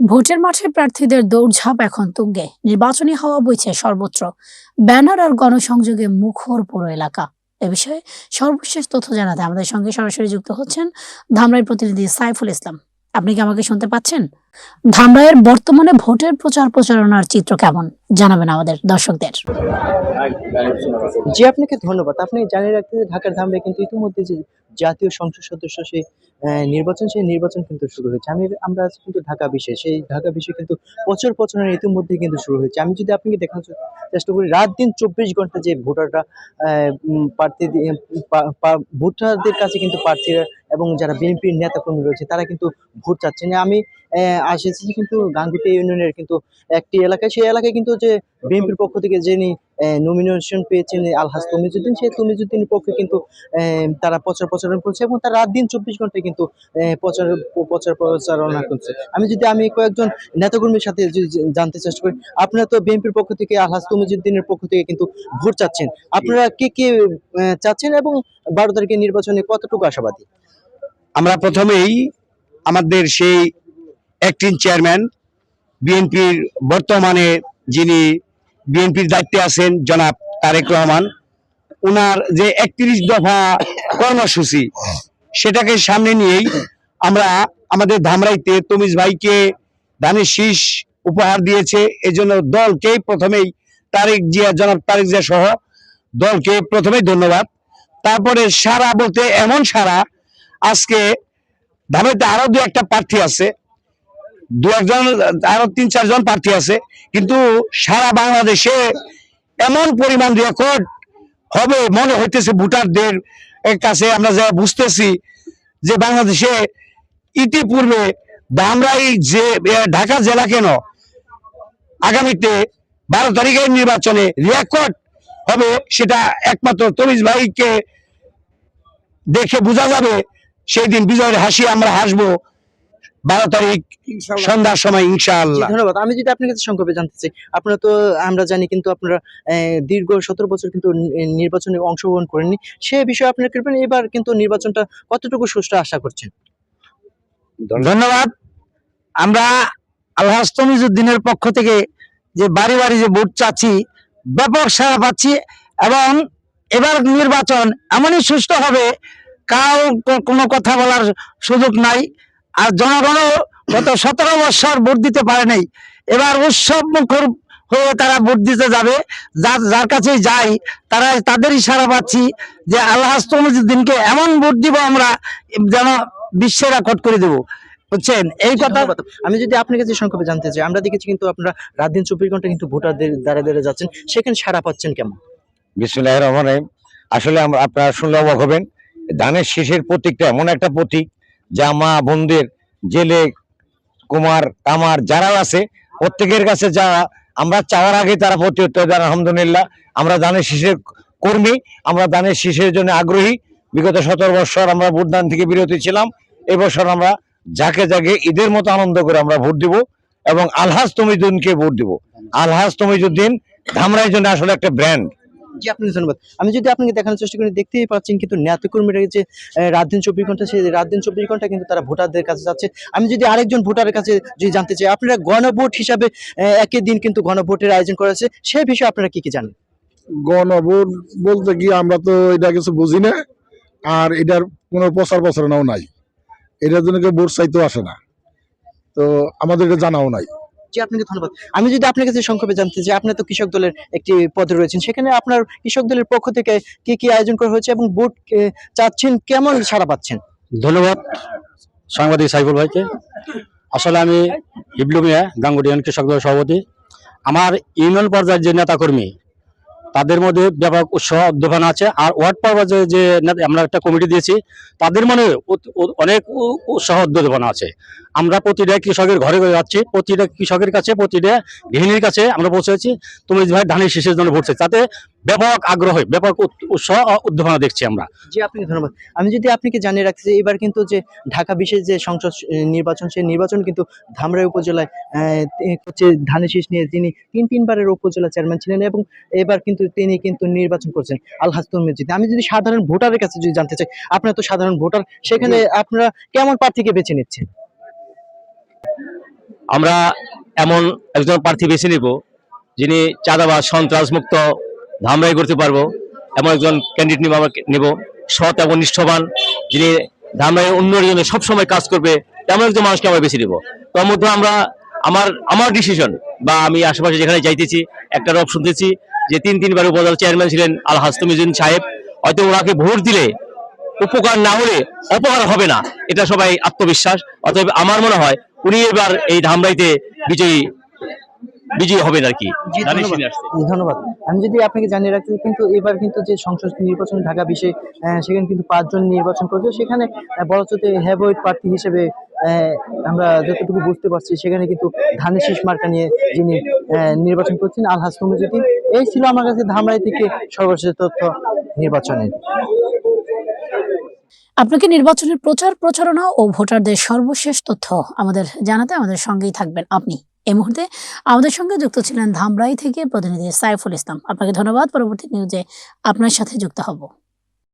ভোটের মাঠে প্রার্থীদের দৌড়ঝাঁপ এখন তুঙ্গে। নির্বাচনী হওয়া বইছে সর্বত্র। ব্যানার আর গণসংযোগে মুখর পুরো এলাকা। এ বিষয়ে সর্বশেষ তথ্য জানাতে আমাদের সঙ্গে সরাসরি যুক্ত হচ্ছেন ধামরাই প্রতিনিধি সাইফুল ইসলাম। আপনি কি আমাকে শুনতে পাচ্ছেন? ধামরাইয়ের বর্তমানে ভোটের প্রচার প্রচারণার চিত্র কেমন? জানাবেন আমাদের দর্শকদের। জি, আপনাকে ধন্যবাদ। আপনি জানিয়ে রাখতে ঢাকার ধামরে কিন্তু ইতিমধ্যে যে জাতীয় সংসদ সদস্য সেই নির্বাচন সেই নির্বাচন কিন্তু শুরু হয়েছে। আমি, আমরা কিন্তু ঢাকা বিষয়ে, সেই ঢাকা বিষয়ে কিন্তু প্রচুর প্রচারণা ইতিমধ্যে কিন্তু শুরু হয়েছে। আমি যদি আপনাকে দেখানোর চেষ্টা করি, রাত দিন চব্বিশ ঘণ্টা যে ভোটাররা প্রার্থী ভোটারদের কাছে কিন্তু প্রার্থীরা এবং যারা বিএনপির নেতাকর্মী রয়েছে, তারা কিন্তু ভোট চাচ্ছেন। আমি আসেছি কিন্তু গাঙ্গুটি ইউনিয়নের কিন্তু একটি এলাকায় সেই এলাকায় কিন্তু যে বিএনপির পক্ষ থেকে যিনি নমিনেশন পেয়েছেন আলহাজ তমিজুদ্দিন, সেই তমিজুদ্দিনের পক্ষে কিন্তু তারা প্রচার প্রচারণ করছে এবং তারা রাত দিন চব্বিশ ঘন্টায় কিন্তু প্রচার প্রচার প্রচারণা করছে। আমি যদি, আমি কয়েকজন নেতাকর্মীর সাথে জানতে চেষ্টা করি, আপনারা তো বিএনপির পক্ষ থেকে, আলহাজ তমিজুদ্দিনের পক্ষ থেকে কিন্তু ভোট চাচ্ছেন। আপনারা কে কে চাচ্ছেন এবং বারো তারিখের নির্বাচনে কতটুকু আশাবাদী? আমরা প্রথমেই আমাদের সেই অ্যাক্টিং চেয়ারম্যান বিএনপির বর্তমানে যিনি বিএনপির দায়িত্বে আছেন, জনাব তারেক রহমান ওনার যে একত্রিশ দফা কর্মসূচি, সেটাকে সামনে নিয়েই আমরা আমাদের ধামরাইতে তমিজ ভাইকে ধানের শীষ উপহার দিয়েছে। এজন্য দলকে প্রথমেই তারেক জিয়া, জনাব তারেক জিয়া সহ দলকে প্রথমেই ধন্যবাদ। তারপরে সারা বলতে এমন সারা, আজকে ধামেতে আরও দু একটা প্রার্থী আছে। দু একজন আরও তিন চারজন প্রার্থী আছে। কিন্তু সারা বাংলাদেশে এমন পরিমাণ রেকর্ড হবে মনে হইতেছে ভোটারদের কাছে। আমরা যা বুঝতেছি যে বাংলাদেশে ইতিপূর্বে ধামরাই যে ঢাকা জেলা কেন আগামীতে বারো তারিখের নির্বাচনে রেকর্ড হবে সেটা একমাত্র তমিজ ভাইকে দেখে বোঝা যাবে। সেই দিন বিজয়ের হাসি, আমরা হাসবো। বারো তারিখ সন্ধ্যার সময় ইনশাআল্লাহ। ধন্যবাদ। আমি যদি আপনার কাছে সংক্ষেপে জানতে চাই আপনারা তো আমরা জানি কিন্তু আপনারা দীর্ঘ সতেরো বছর কিন্তু নির্বাচনে অংশগ্রহণ করেননি। সে বিষয়ে আপনার কৃপা এবার কিন্তু নির্বাচনটা কতটুকু সুষ্ঠু আশা করছেন? ধন্যবাদ। আমরা আল্লাহ তমিজুদ্দিনের পক্ষ থেকে যে বাড়ি বাড়ি যে ভোট চাচ্ছি ব্যাপক সাড়া পাচ্ছি এবং এবার নির্বাচন এমনই সুষ্ঠু হবে কাউ কোনো কথা বলার সুযোগ নাই। আর জনগণও গত সতেরো বছর ভোট দিতে পারে নাই। এবার উৎসব মুখর হয়ে তারা ভোট দিতে যাবে। যার যার কাছে যাই তারা তাদেরই সারা পাচ্ছি যে আল্লাহ দিনকে এমন ভোট দিব আমরা যেন বিশ্বে রেকর্ড করে দেবো। বুঝছেন? এই কথা আমি যদি আপনার কাছে সংক্ষেপে জানতে চাই আমরা দেখেছি কিন্তু আপনারা রাত দিন চব্বিশ ঘণ্টা কিন্তু ভোটারদের দ্বারা দ্বারা যাচ্ছেন। সেখানে সারা পাচ্ছেন কেমন? বিসমুল্লাহ রহমান রহিম। আসলে আমরা আপনারা শুনলে অবাক হবেন। ধানের শীষের প্রতীকটা এমন একটা প্রতীক যা মা বোনদের, জেলে, কুমার কামার যারাও আছে, প্রত্যেকের কাছে যা, আমরা চাওয়ার আগে তারা প্রতি উত্তর আলহামদুলিল্লাহ। আমরা দানের শীষের কর্মী, আমরা দানের শীষের জন্য আগ্রহী। বিগত সতেরো বছর আমরা ভোটদান থেকে বিরতি ছিলাম। এবছর আমরা যাকে যাকে ঈদের মতো আনন্দ করে আমরা ভোট দিব এবং আলহাজ তমিজুদ্দিনকে ভোট দিব। আলহাজ তমিজুদ্দিন ধামরাই জন্য আসলে একটা ব্র্যান্ড জি আপনাকে ধন্যবাদ। আমি যদি আপনাকে দেখানোর চেষ্টা করি, দেখতেই পাচ্ছেন কিন্তু নেতাকর্মীরা যে রাত দিন চব্বিশ ঘণ্টা সেই রাত দিন চব্বিশ ঘণ্টা কিন্তু তারা ভোটারদের কাছে যাচ্ছে। আমি যদি আরেকজন ভোটারের কাছে যদি জানতে চাই, আপনারা গণভোট হিসাবে একই দিন কিন্তু গণভোটের আয়োজন করা হয়েছে সেই বিষয়ে আপনারা কি কি জানেন? গণভোট বলতে কি আমরা তো এটা কিছু বুঝি না, আর এটার কোনো প্রচার প্রচারণাও নাই। এটার জন্য কেউ ভোট চাইতেও আসে না। তো আমাদের এটা জানাও নাই। আপনাকে ধন্যবাদ। আমি যদি আপনার কাছে সংক্ষেপে জানতে চাই, আপনি তো কৃষক দলের একটি পদে রয়েছেন, সেখানে আপনার কৃষক দলের পক্ষ থেকে কি কি আয়োজন করা হয়েছে এবং ভোট চাচ্ছেন কেমন সাড়া পাচ্ছেন? ধন্যবাদ সাংবাদিক সাইফুল ভাইকে। আসলে আমি হিবলু মিয়া গাঙ্গুডিয়ান কৃষক দলের সভাপতি। আমার ইউনিয়ন পর্যায়ের যে নেতাকর্মী তাদের মধ্যে ব্যাপক উৎসাহ উদ্দীপনা আছে আর ওয়ার্ড পর্যায়ে যে আমরা একটা কমিটি দিয়েছি, তাদের মানে অনেক উৎসাহ উদ্দীপনা আছে আমরা প্রতিটা কৃষকের ঘরে ঘরে যাচ্ছি, প্রতিটা কৃষকের কাছে, প্রতিটা গৃহিণীর কাছে আমরা পৌঁছেছি, তুমি ভাই ধানের শীষের জন্য ভোট চাই। তাতে ব্যাপক আগ্রহ ব্যাপক উৎ- উৎসাহ উদ্দীপনা দেখছি আমরা। জি আপনাকে ধন্যবাদ। আমি যদি আপনাকে জানিয়ে রাখতে চাই এবার কিন্তু যে ঢাকা বিশেষ যে সংসদ নির্বাচন সেই নির্বাচন কিন্তু ধামরাই উপজেলায় হচ্ছে ধানের শীষ নিয়ে তিনি তিন তিনবারের উপজেলা চেয়ারম্যান ছিলেন এবং এবার কিন্তু তিনি কিন্তু নির্বাচন করছেন আলহাজ তরমিজিদ আমি যদি সাধারণ ভোটারের কাছে যদি জানতে চাই আপনারা তো সাধারণ ভোটার সেখানে আপনারা কেমন প্রার্থীকে বেছে নিচ্ছেন? আমরা এমন একজন প্রার্থী বেছে নিব যিনি চাঁদাবাজ সন্ত্রাস মুক্ত ধামরাই করতে পারব। এমন একজন ক্যান্ডিডেট নিব আমরা নেব। সৎ এবং নিষ্ঠবান, যিনি ধামরাই উন্নয়নের জন্য সবসময় কাজ করবে, তেমন একজন মানুষকে আমরা বেছে নেব। তার মধ্যে আমরা আমার আমার ডিসিশন বা আমি আশেপাশে যেখানে যাইতেছি, একটা রব শুনতেছি যে তিন তিনবার উপজেলা চেয়ারম্যান ছিলেন আল হাস্তমিজুদ্দিন সাহেব। হয়তো ওনাকে ভোট দিলে উপকার না হলে অপকার হবে না। এটা সবাই আত্মবিশ্বাস। অতএব আমার মনে হয় উনি এবার এই ধামরাইতে বিজয়ী বিজয়ী হবেন আর কি। ধন্যবাদ। আমি যদি আপনাকে জানিয়ে রাখতে কিন্তু এবার কিন্তু যে সংসদ নির্বাচন ঢাকা বিষয়ে সেখানে কিন্তু পাঁচজন নির্বাচন করছে। সেখানে হচ্ছে হ্যাভয়েড প্রার্থী হিসেবে আহ, আমরা যতটুকু বুঝতে পারছি সেখানে কিন্তু ধানের শীষ মার্কা নিয়ে যিনি আহ, নির্বাচন করছেন আলহাজ কমিজুদ্দিন এই ছিল আমার কাছে ধামরাই থেকে সর্বশেষ তথ্য নির্বাচনের আপনাকে নির্বাচনের প্রচার প্রচারণা ও ভোটারদের সর্বশেষ তথ্য আমাদের জানাতে আমাদের সঙ্গেই থাকবেন আপনি। এই মুহূর্তে আমাদের সঙ্গে যুক্ত ছিলেন ধামরাই থেকে প্রতিনিধি সাইফুল ইসলাম। আপনাকে ধন্যবাদ। পরবর্তী নিউজে আপনার সাথে যুক্ত হব।